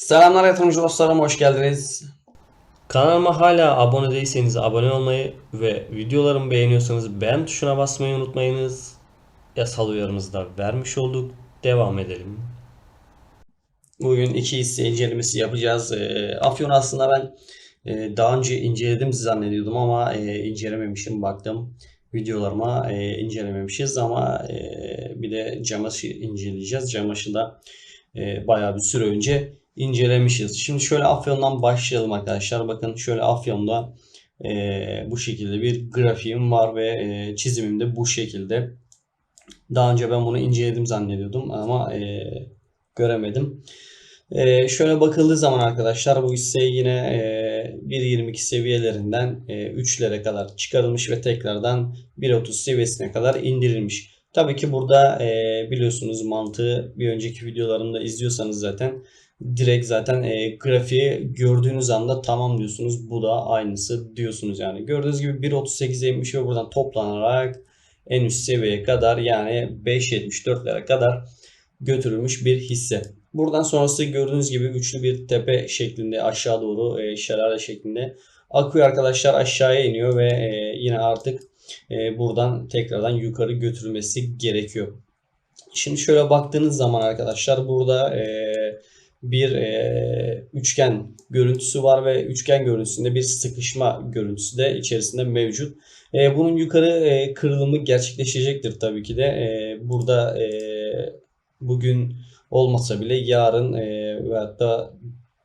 Selamlar yatırımcı dostlarım hoş geldiniz. Kanalıma hala abone değilseniz abone olmayı ve videolarımı beğeniyorsanız beğen tuşuna basmayı unutmayınız. Yasal uyarımızı da vermiş olduk. Devam edelim. Bugün iki hisse incelemesi yapacağız. Ee, Afyon aslında ben e, daha önce inceledim zannediyordum ama e, incelememişim. Baktım videolarıma e, incelememişiz ama bir de Camaş'ı inceleyeceğiz. Camaş'ı da bayağı bir süre önce incelemişiz. Şimdi şöyle Afyon'dan başlayalım arkadaşlar. Bakın şöyle Afyon'da e, bu şekilde bir grafiğim var ve e, çizimim de bu şekilde. Daha önce ben bunu inceledim zannediyordum ama e, göremedim. E, şöyle bakıldığı zaman arkadaşlar bu hisse yine e, 1.22 seviyelerinden e, 3'lere kadar çıkarılmış ve tekrardan 1.30 seviyesine kadar indirilmiş. Tabii ki burada e, biliyorsunuz mantığı bir önceki videolarımda izliyorsanız zaten direkt zaten e, grafiği gördüğünüz anda tamam diyorsunuz. Bu da aynısı diyorsunuz yani. Gördüğünüz gibi 1.38'e inmiş ve buradan toplanarak en üst seviyeye kadar yani 5.74'lere kadar götürülmüş bir hisse. Buradan sonrası gördüğünüz gibi üçlü bir tepe şeklinde aşağı doğru e, şelale şeklinde akıyor arkadaşlar aşağıya iniyor ve e, yine artık e, buradan tekrardan yukarı götürülmesi gerekiyor. Şimdi şöyle baktığınız zaman arkadaşlar burada e, bir e, üçgen görüntüsü var ve üçgen görüntüsünde bir sıkışma görüntüsü de içerisinde mevcut. E, bunun yukarı e, kırılımı gerçekleşecektir tabii ki de. E, burada e, bugün olmasa bile yarın e, ve hatta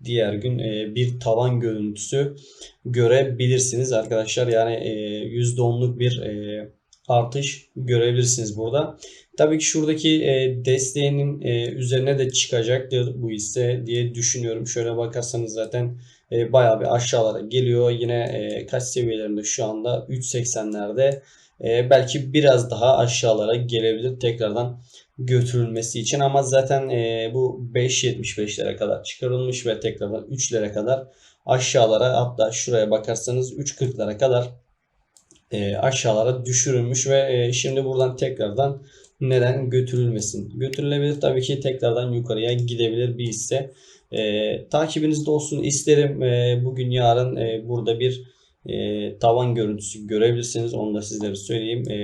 diğer gün e, bir tavan görüntüsü görebilirsiniz arkadaşlar. Yani e, %10'luk bir e, artış görebilirsiniz burada. Tabii ki şuradaki e, desteğinin e, üzerine de çıkacaktır bu hisse diye düşünüyorum. Şöyle bakarsanız zaten e, bayağı bir aşağılara geliyor. Yine kaç seviyelerinde şu anda 3.80'lerde e, belki biraz daha aşağılara gelebilir tekrardan götürülmesi için ama zaten bu 5.75'lere kadar çıkarılmış ve tekrardan 3'lere kadar aşağılara hatta şuraya bakarsanız 3.40'lara kadar e, aşağılara düşürülmüş ve e, şimdi buradan tekrardan neden götürülmesin? Götürülebilir tabii ki tekrardan yukarıya gidebilir bir hisse. E, takibinizde olsun isterim. E, bugün yarın e, burada bir e, tavan görüntüsü görebilirsiniz. Onu da sizlere söyleyeyim. E,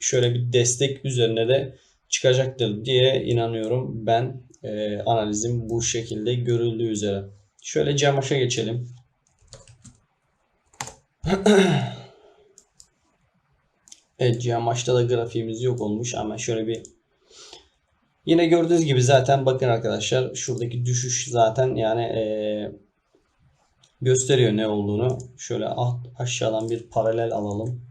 şöyle bir destek üzerine de çıkacaktır diye inanıyorum. Ben e, analizim bu şekilde görüldüğü üzere. Şöyle Cemaş'a geçelim. Evet Cemaş'ta da grafiğimiz yok olmuş ama şöyle bir Yine gördüğünüz gibi zaten bakın arkadaşlar şuradaki düşüş zaten yani e, gösteriyor ne olduğunu. Şöyle aşağıdan bir paralel alalım.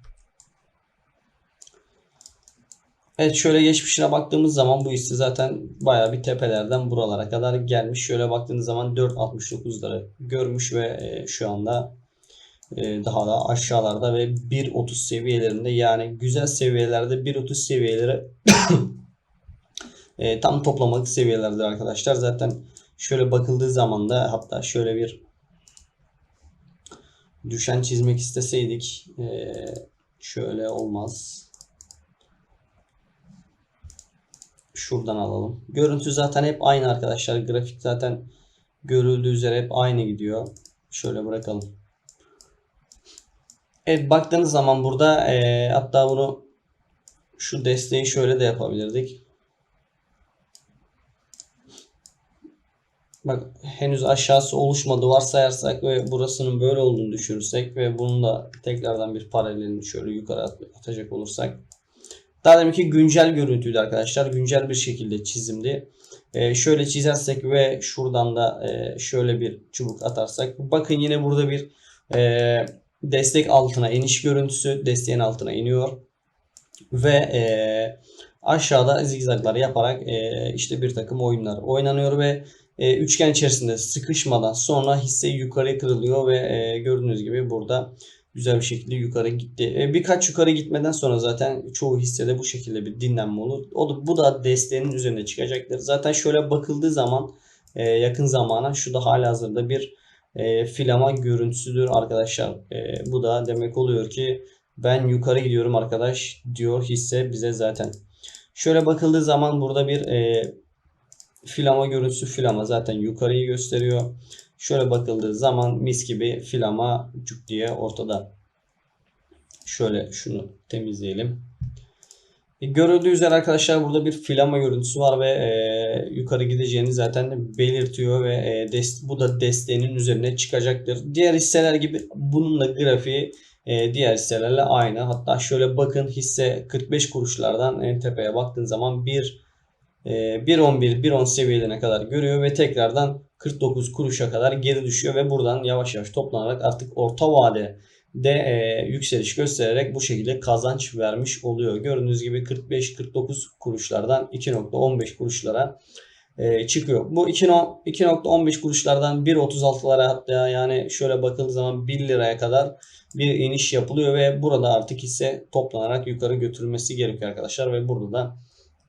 Evet şöyle geçmişine baktığımız zaman bu hisse zaten baya bir tepelerden buralara kadar gelmiş. Şöyle baktığınız zaman 4.69'ları görmüş ve e, şu anda daha da aşağılarda ve 1.30 seviyelerinde yani güzel seviyelerde 1.30 seviyeleri e, tam toplamalık seviyelerde arkadaşlar. Zaten şöyle bakıldığı zaman da hatta şöyle bir düşen çizmek isteseydik e, şöyle olmaz. Şuradan alalım. Görüntü zaten hep aynı arkadaşlar. Grafik zaten görüldüğü üzere hep aynı gidiyor. Şöyle bırakalım. Evet baktığınız zaman burada e, hatta bunu şu desteği şöyle de yapabilirdik. Bak henüz aşağısı oluşmadı varsayarsak ve burasının böyle olduğunu düşünürsek ve bunun da tekrardan bir paralelini şöyle yukarı at- atacak olursak. Daha deminki güncel görüntüydü arkadaşlar. Güncel bir şekilde çizimdi. Ee, şöyle çizersek ve şuradan da e, şöyle bir çubuk atarsak. Bakın yine burada bir e, destek altına iniş görüntüsü. Desteğin altına iniyor. Ve e, aşağıda zigzaglar yaparak e, işte bir takım oyunlar oynanıyor ve e, üçgen içerisinde sıkışmadan sonra hisse yukarı kırılıyor ve e, gördüğünüz gibi burada güzel bir şekilde yukarı gitti. E, birkaç yukarı gitmeden sonra zaten çoğu hissede bu şekilde bir dinlenme olur. O da, bu da desteğinin üzerine çıkacaktır. Zaten şöyle bakıldığı zaman e, yakın zamana şu da halihazırda bir e, filama görüntüsüdür arkadaşlar. E, bu da demek oluyor ki ben yukarı gidiyorum arkadaş diyor hisse bize zaten. Şöyle bakıldığı zaman burada bir e, filama görüntüsü filama zaten yukarıyı gösteriyor. Şöyle bakıldığı zaman mis gibi filama cuk diye ortada. Şöyle şunu temizleyelim. E, Görüldüğü üzere arkadaşlar burada bir filama görüntüsü var ve e, yukarı gideceğini zaten belirtiyor ve e, des- bu da desteğinin üzerine çıkacaktır. Diğer hisseler gibi bunun da grafiği e, diğer hisselerle aynı. Hatta şöyle bakın hisse 45 kuruşlardan en tepeye baktığın zaman 1 e, 1.11 1.10 seviyelerine kadar görüyor ve tekrardan 49 kuruşa kadar geri düşüyor ve buradan yavaş yavaş toplanarak artık orta vade de e, yükseliş göstererek bu şekilde kazanç vermiş oluyor. Gördüğünüz gibi 45-49 kuruşlardan 2.15 kuruşlara e, çıkıyor. Bu 2 no- 2.15 kuruşlardan 1.36'lara hatta yani şöyle bakıldığı zaman 1 liraya kadar bir iniş yapılıyor ve burada artık hisse toplanarak yukarı götürülmesi gerekiyor arkadaşlar ve burada da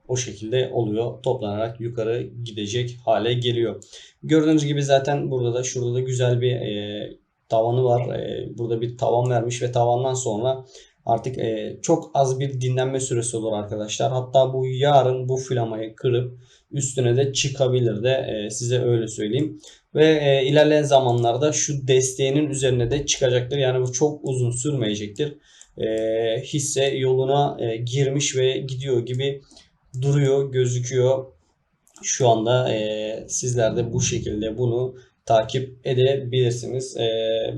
o şekilde oluyor. Toplanarak yukarı gidecek hale geliyor. Gördüğünüz gibi zaten burada da şurada da güzel bir e, tavanı var. E, burada bir tavan vermiş ve tavandan sonra artık e, çok az bir dinlenme süresi olur arkadaşlar. Hatta bu yarın bu flamayı kırıp üstüne de çıkabilir de e, size öyle söyleyeyim. Ve e, ilerleyen zamanlarda şu desteğinin üzerine de çıkacaktır. Yani bu çok uzun sürmeyecektir. E, hisse yoluna e, girmiş ve gidiyor gibi duruyor, gözüküyor. Şu anda e, sizler de bu şekilde bunu takip edebilirsiniz. E,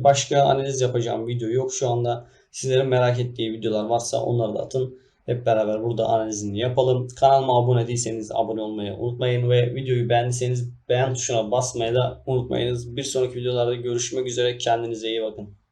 başka analiz yapacağım video yok. Şu anda sizlerin merak ettiği videolar varsa onları da atın. Hep beraber burada analizini yapalım. Kanalıma abone değilseniz abone olmayı unutmayın ve videoyu beğendiyseniz beğen tuşuna basmayı da unutmayınız. Bir sonraki videolarda görüşmek üzere. Kendinize iyi bakın.